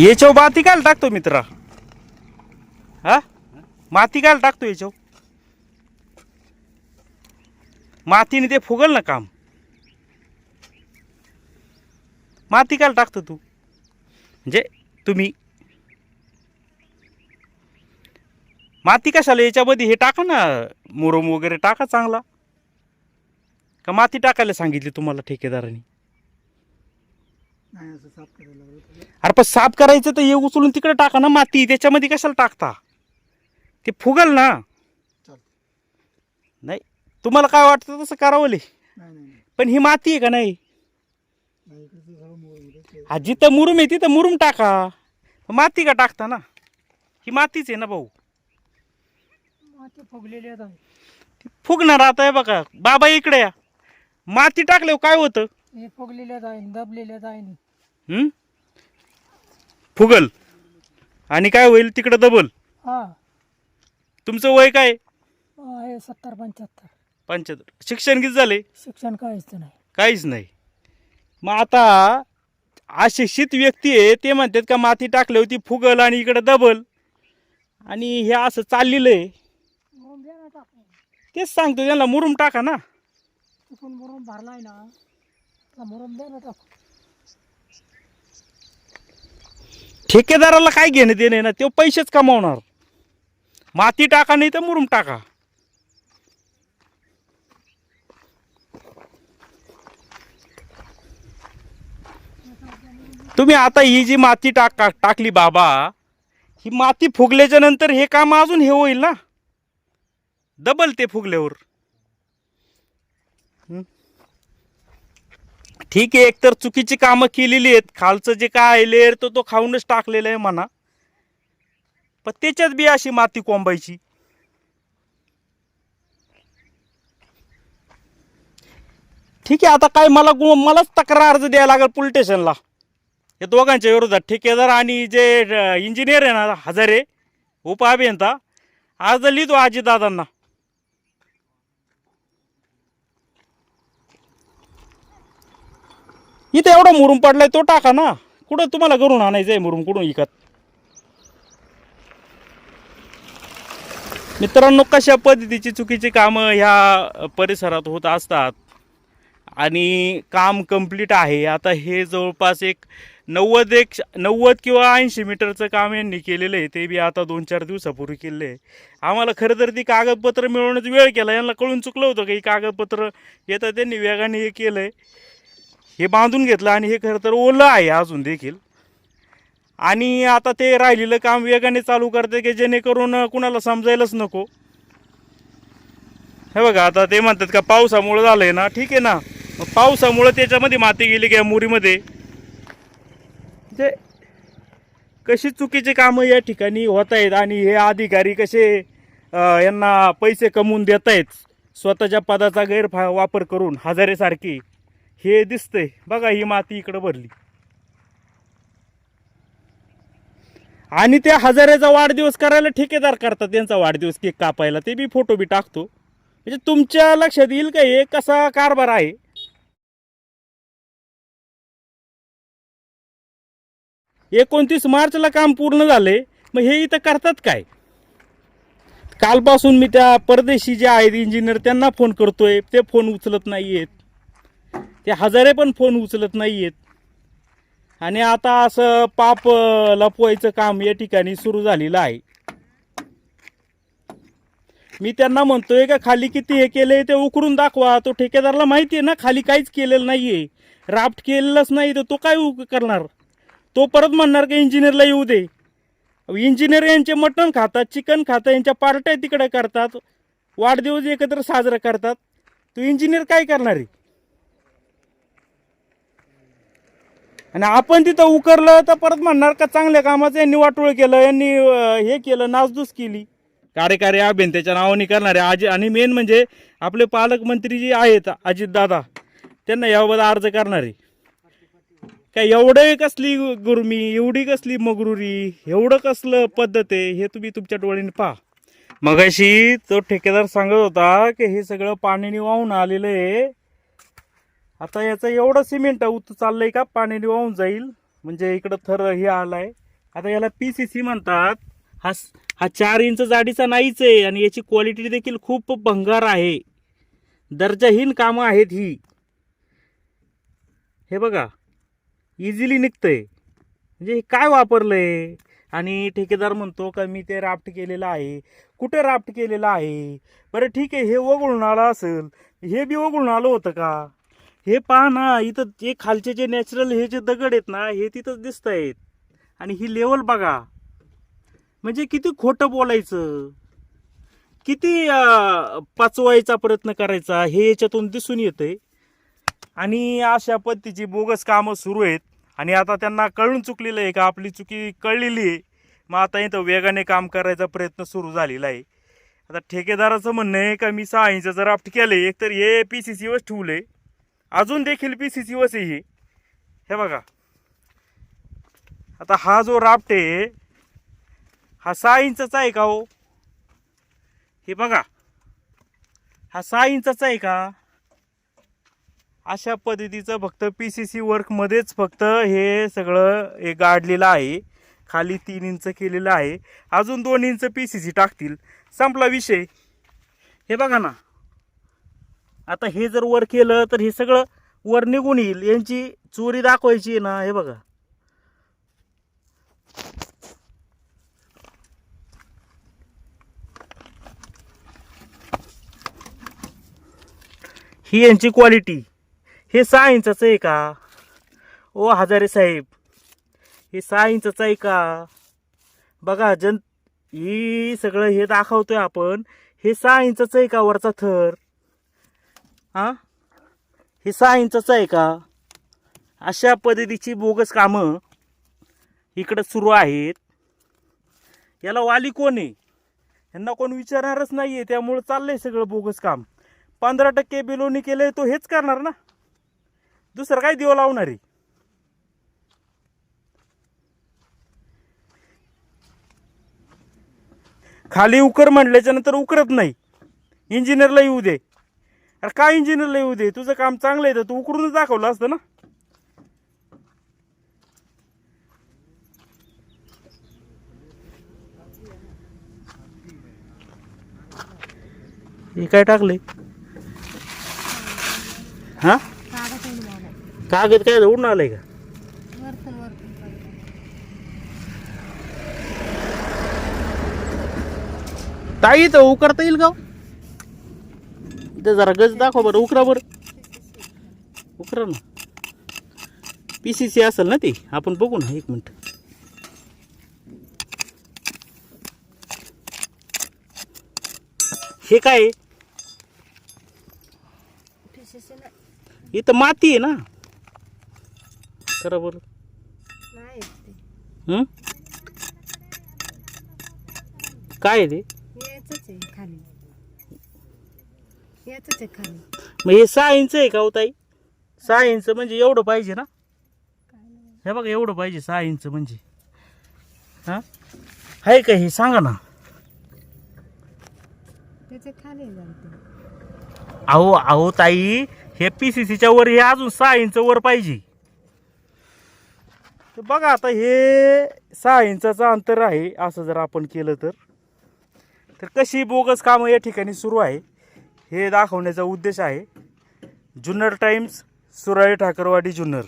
याच्यावर माती काय टाकतो मित्रा. हा? माती काय टाकतो याच्यावर मातीने ते फुगल ना काम. माती काल टाकतो तू. म्हणजे तुम्ही. माती कशाला याच्यामध्ये हे टाका ना मुरम वगैरे टाका चांगला. का माती टाकायला सांगितली तुम्हाला ठेकेदारांनी? नाही असं साफ करायला लागलं थोडं. अरे पण साफ करायचं तर हे उचलून तिकडे टाका ना माती. त्याच्यामध्ये कशाला टाकता? ते फुगल ना. चालतं नाही तुम्हाला काय वाटतं तसं करावं ले नाही नाही नाही. पण ही माती आहे का नाही? नाही इकडचं सगळं मोड हा जिथं मुरुम आहे तिथं मुरुम टाका. माती का टाकता ना? ही मातीच आहे ना भाऊ. माती फुगलेली आहेत आहे. ती फुगणार आता आहे बघा. बाबा इकडे या. माती टाकल्यावर काय होतं? हे आहे आहे हं? फुगल. आणि काय होईल? तिकडं डबल हा. तुमचं वय काय? आहे सत्तर पंच्याहत्तर. पंच्याहत्तर. शिक्षण किती झाले? शिक्षण काहीच नाही. काहीच नाही. मग आता अशिक्षित व्यक्ती आहे ते म्हणतात का माती टाकली होती फुगल आणि इकडं दबल आणि हे असं चाललेलं आहे. तेच सांगतो त्यांना मुरुम टाका ना. चुकून मुरुम भरलाय ना. मुरुम द्या ना टाकून. ठेकेदाराला काय घेणं देणं ना तो पैसेच कमावणार. माती टाका नाही तर मुरुम टाका. तुम्ही आता ही जी माती टाका टाकली बाबा ही माती फुगल्याच्या नंतर हे काम अजून हे होईल ना? डबल ते फुगल्यावर. ठीक आहे एकतर चुकीची कामं केलेली आहेत. खालचं जे काय आहे लेअर तो तो खाऊनच टाकलेलं आहे म्हणा. पण त्याच्यात बी अशी माती कोंबायची. ठीक आहे आता काय मला गु- मलाच तक्रार अर्ज द्यायला लागेल पोलीस स्टेशनला या दोघांच्या विरोधात. ठेकेदार आणि जे इंजिनियर आहे ना हजारे उप अभियंता अर्ज लिहितो आजीदादांना. इथं एवढा मुरुम पडलाय तो टाका ना. कुठं तुम्हाला करून आणायचं आहे मुरुम? कुठून विकत? मित्रांनो कशा पद्धतीची चुकीची कामं ह्या परिसरात होत असतात आणि काम कंप्लीट आहे. आता हे जवळपास एक नव्वद एक नव्वद किंवा ऐंशी मीटरचं काम यांनी केलेलं आहे. ते बी आता दोन चार दिवसापूर्वी केलेलं आहे. आम्हाला खरं तर ती कागदपत्र मिळवण्याचा वेळ केला. यांना कळून चुकलं होतं की? कागदपत्र येतं त्यांनी वेगाने हे केलं आहे हे बांधून घेतलं आणि हे खरं तर ओलं आहे अजून देखील. आणि आता ते राहिलेलं काम वेगाने चालू करते की जेणेकरून कुणाला समजायलाच नको. हे बघा आता ते म्हणतात का पावसामुळं झालं आहे ना ठीक आहे ना. पावसामुळं त्याच्यामध्ये माती गेली की या मुरीमध्ये. जे कशी चुकीचे कामं या ठिकाणी होत आहेत आणि हे अधिकारी कसे यांना पैसे कमवून देत आहेत स्वतःच्या पदाचा गैरफा वापर करून हजारेसारखी. हे दिसतंय. बघा ही माती इकडं भरली. आणि त्या हजारेचा वाढदिवस करायला ठेकेदार करतात त्यांचा वाढदिवस केक कापायला. ते बी फोटो बी टाकतो. म्हणजे तुमच्या लक्षात येईल का हे कसा कारभार आहे? एकोणतीस मार्चला काम पूर्ण झाले मग हे इथं करतात काय? कालपासून मी त्या परदेशी जे आहेत इंजिनियर त्यांना फोन करतोय. ते फोन उचलत नाही आहेत ते हजारे पण फोन उचलत नाही आहेत आणि आता असं पाप लपवायचं काम या ठिकाणी सुरू झालेलं आहे. मी त्यांना म्हणतोय का खाली किती हे केले ते उकरून दाखवा. तो ठेकेदारला माहिती आहे ना खाली काहीच केलेलं नाही आहे राफ्ट केलेलंच नाही तर तो काय करणार? तो परत म्हणणार का इंजिनियरला येऊ दे. इंजिनियर यांचे मटण खातात चिकन खातात यांच्या पार्ट्या तिकडे करतात वाढदिवस एकत्र साजरा करतात. तो इंजिनियर काय करणार आहे? आणि आपण तिथं उकरलं तर परत म्हणणार का चांगल्या कामाचं यांनी वाटोळ केलं यांनी हे केलं नासधूस केली. कार्यकारी अभियंत्याच्या नावाने करणारे आजी आणि मेन म्हणजे आपले पालकमंत्री जे आहेत अजितदादा त्यांना याबाबत अर्ज करणारे. काय एवढं कसली गुरमी एवढी कसली मगरुरी एवढं कसलं पद्धत आहे हे तुम्ही तुमच्या डोळ्याने पहा. मगाशी तो ठेकेदार सांगत होता की हे सगळं पाण्याने वाहून आलेलं आहे. आता याचं एवढं सिमेंट उत चाललंय का पाण्याने वाहून जाईल. म्हणजे इकडं थर हे आलाय. आता याला पी सी सी म्हणतात. हा हा चार इंच जाडीचा नाहीच आहे आणि याची क्वालिटी देखील खूप भंगार आहे. दर्जाहीन कामं आहेत ही. हे बघा. इझिली निघतंय. म्हणजे हे काय वापरलंय? आणि ठेकेदार म्हणतो का मी ते राफ्ट केलेलं आहे. कुठे राफ्ट केलेलं आहे? बरं ठीक आहे हे वगळून आलं असेल. हे बी वगळून आलं होतं का? हे पहा ना इथं जे खालचे जे नॅचरल हे जे दगड आहेत ना हे तिथंच दिसत आहेत आणि ही लेवल बघा. म्हणजे किती खोटं बोलायचं. किती पाचवायचा प्रयत्न करायचा हे याच्यातून दिसून येतंय. आणि अशा पद्धतीची बोगस कामं सुरू आहेत. आणि आता त्यांना कळून चुकलेलं आहे का आपली चुकी कळलेली आहे. मग आता इथं वेगाने काम करायचा प्रयत्न सुरू झालेला आहे. आता ठेकेदाराचं म्हणणं आहे का मी सहा इंचाचं राफ्ट केलं आहे एकतर हे पी सी सीवरच ठेवलं आहे अजून देखील पी सी सी आहे हे. हे बघा. आता हा जो राफ्ट आहे हा सहा इंचाचा आहे का हो? हे बघा. हा सहा इंचाचा आहे का? अशा पद्धतीचं फक्त पी सी सी वर्कमध्येच फक्त हे सगळं हे गाडलेलं आहे. खाली तीन इंच केलेलं आहे. अजून दोन इंच पी सी सी टाकतील. संपला विषय. हे बघा ना. आता हे जर वर केलं तर हे सगळं वर निघून येईल. यांची चोरी दाखवायची आहे ना हे बघा. ही यांची क्वालिटी हे सहा इंचाचं आहे का? ओ हजारे साहेब हे सहा इंचाचं आहे का? बघा जन ही सगळं हे दाखवतोय आपण. हे सहा इंचाचं आहे का वरचा थर? हां? हे सहा इंचाचं आहे का? अशा पद्धतीची बोगस कामं इकडं सुरू आहेत. याला वाली कोण आहे? यांना कोण विचारणारच नाही आहे त्यामुळं चाललंय सगळं बोगस काम. पंधरा टक्के बिलोनी केले तो हेच करणार ना? दुसरं काय देव लावणार आहे? खाली उकर म्हटल्याच्या नंतर उकरत नाही. इंजिनियरला येऊ दे. अरे काय इंजिनियरला येऊ दे तुझं काम चांगलं आहे तर तू उकरूनच दाखवलं असतं ना हे काय टाकले हा कागद काय उडून आलंय का. ताई तर उकरता येईल का हो? इथं जरा गज दाखवा बरं उकरा बरं उकरा ना. पी सी सी असेल ना ती? आपण बघू ना एक मिनिट. हे काय? आहे? इथं माती आहे ना. करा बरं. नाही काय आहे ते? खाली. याचंच आहे खाली. मग हे सहा इंच आहे का हो ताई? सहा इंच म्हणजे एवढं पाहिजे ना? हे बघा एवढं पाहिजे सहा इंच म्हणजे. हा? आहे का हे? सांगा ना. त्याच्याखाली आहे जरा ते. अहो अहो ताई हे पी सी सीच्या वर हे अजून सहा इंच वर पाहिजे. तर बघा आता हे सहा इंचाचं अंतर आहे असं जर आपण केलं तर. तर कशी बोगस कामं या ठिकाणी सुरू आहे? हे दाखवण्याचा उद्देश आहे. जुन्नर टाइम्स सुराळे ठाकरवाडी जुन्नर.